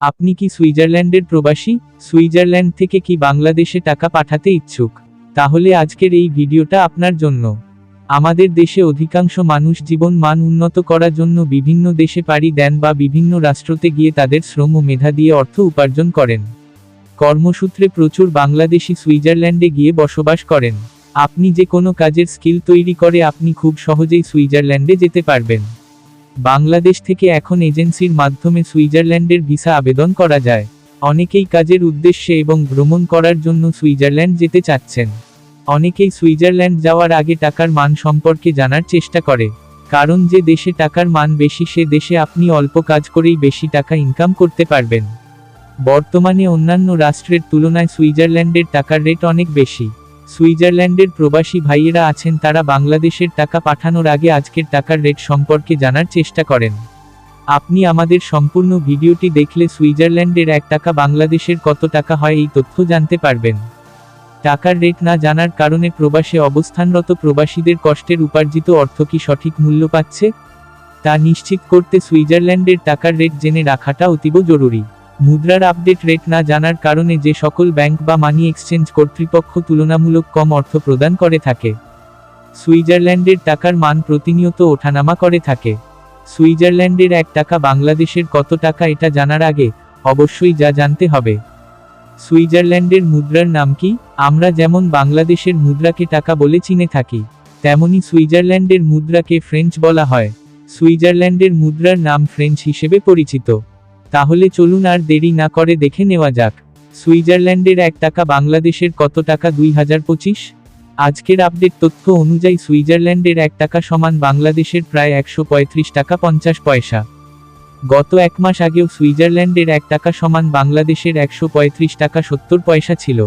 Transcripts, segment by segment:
আপনি কি সুইজারল্যান্ডের প্রবাসী? সুইজারল্যান্ড থেকে কি বাংলাদেশে টাকা পাঠাতে ইচ্ছুক? তাহলে আজকের এই ভিডিওটা আপনার জন্য। আমাদের দেশে অধিকাংশ মানুষ জীবন মান উন্নত করার জন্য বিভিন্ন দেশে পাড়ি দেন বা বিভিন্ন রাষ্ট্রতে গিয়ে তাদের শ্রম ও মেধা দিয়ে অর্থ উপার্জন করেন। কর্মসূত্রে প্রচুর বাংলাদেশি সুইজারল্যান্ডে গিয়ে বসবাস করেন। আপনি যে কোনো কাজের স্কিল তৈরি করে আপনি খুব সহজেই সুইজারল্যান্ডে যেতে পারবেন। বাংলাদেশ থেকে এখন এজেন্সির মাধ্যমে সুইজারল্যান্ডের ভিসা আবেদন করা যায়। অনেকেই কাজের উদ্দেশ্যে এবং ভ্রমণ করার জন্য সুইজারল্যান্ড যেতে চাচ্ছেন। অনেকেই সুইজারল্যান্ড যাওয়ার আগে টাকার মান সম্পর্কে জানার চেষ্টা করে, কারণ যে দেশে টাকার মান বেশি, সে দেশে আপনি অল্প কাজ করেই বেশি টাকা ইনকাম করতে পারবেন। বর্তমানে অন্যান্য রাষ্ট্রের তুলনায় সুইজারল্যান্ডের টাকার রেট অনেক বেশি। সুইজারল্যান্ডের প্রবাসী ভাইয়েরা আছেন তারা বাংলাদেশের টাকা পাঠানোর আগে আজকের টাকার রেট সম্পর্কে জানার চেষ্টা করেন। আপনি আমাদের সম্পূর্ণ ভিডিওটি দেখলে সুইজারল্যান্ডের এক টাকা বাংলাদেশের কত টাকা হয় এই তথ্য জানতে পারবেন। টাকার রেট না জানার কারণে প্রবাসে অবস্থানরত প্রবাসীদের কষ্টের উপার্জিত অর্থ কি সঠিক মূল্য পাচ্ছে? তা নিশ্চিত করতে সুইজারল্যান্ডের টাকার রেট জেনে রাখাটা অতীব জরুরি। মুদ্রার আপডেট রেট না জানার কারণে যে সকল ব্যাংক বা মানি এক্সচেঞ্জ কর্তৃপক্ষ তুলনামূলক কম অর্থ প্রদান করে থাকে। সুইজারল্যান্ডের টাকার মান প্রতিনিয়ত ওঠানামা করে থাকে। সুইজারল্যান্ডের এক টাকা বাংলাদেশের কত টাকা এটা জানার আগে অবশ্যই যা জানতে হবে। সুইজারল্যান্ডের মুদ্রার নাম কি? আমরা যেমন বাংলাদেশের মুদ্রাকে টাকা বলে চিনে থাকি, তেমনি সুইজারল্যান্ডের মুদ্রাকে ফ্রেঞ্চ বলা হয়। সুইজারল্যান্ডের মুদ্রার নাম ফ্রেঞ্চ হিসেবে পরিচিত। তাহলে চলুন আর দেরি না করে দেখে নেওয়া যাক। সুইজারল্যান্ডের এক টাকা, বাংলাদেশের কত টাকা? দুই হাজার পঁচিশ। আজকের আপডেট তথ্য অনুযায়ী সুইজারল্যান্ডের এক টাকা সমান বাংলাদেশের প্রায় একশো পঁয়ত্রিশ টাকা পঞ্চাশ পয়সা। গত এক মাস আগেও সুইজারল্যান্ডের এক টাকা সমান বাংলাদেশের একশো পঁয়ত্রিশ টাকা সত্তর পয়সা ছিল।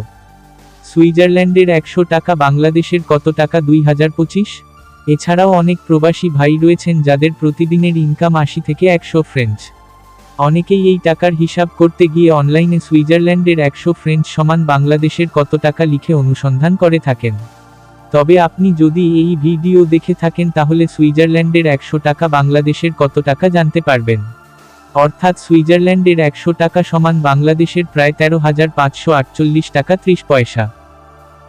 সুইজারল্যান্ডের একশো টাকা, বাংলাদেশের কত টাকা? দুই হাজার পঁচিশ। এছাড়াও অনেক প্রবাসী ভাই রয়েছেন যাদের প্রতিদিনের ইনকাম আশি থেকে একশো ফ্রেঞ্চ। অনেকেই এই টাকার হিসাব করতে গিয়ে অনলাইনে সুইজারল্যান্ডের একশো ফ্রেঞ্চ সমান বাংলাদেশের কত টাকা লিখে অনুসন্ধান করে থাকেন। তবে আপনি যদি এই ভিডিও দেখে থাকেন তাহলে সুইজারল্যান্ডের একশো টাকা বাংলাদেশের কত টাকা জানতে পারবেন। অর্থাৎ সুইজারল্যান্ডের একশো টাকা সমান বাংলাদেশের প্রায় তেরো হাজার পাঁচশো আটচল্লিশ টাকা ত্রিশ পয়সা।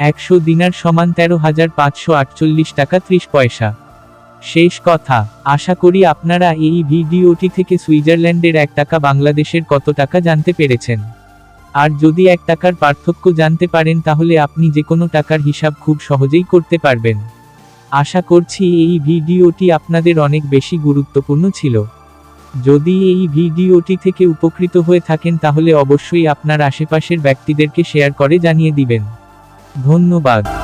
একশো দিনার সমান তেরো হাজার পাঁচশো আটচল্লিশ টাকা ত্রিশ পয়সা। শেষ কথা, আশা করি আপনারা এই ভিডিওটি থেকে সুইজারল্যান্ডের এক টাকা বাংলাদেশের কত টাকা জানতে পেরেছেন। আর যদি এক টাকার পার্থক্য জানতে পারেন তাহলে আপনি যে কোনো টাকার হিসাব খুব সহজেই করতে পারবেন। আশা করছি এই ভিডিওটি আপনাদের অনেক বেশি গুরুত্বপূর্ণ ছিল। যদি এই ভিডিওটি থেকে উপকৃত হয়ে থাকেন তাহলে অবশ্যই আপনার আশেপাশের ব্যক্তিদেরকে শেয়ার করে জানিয়ে দিবেন। ধন্যবাদ।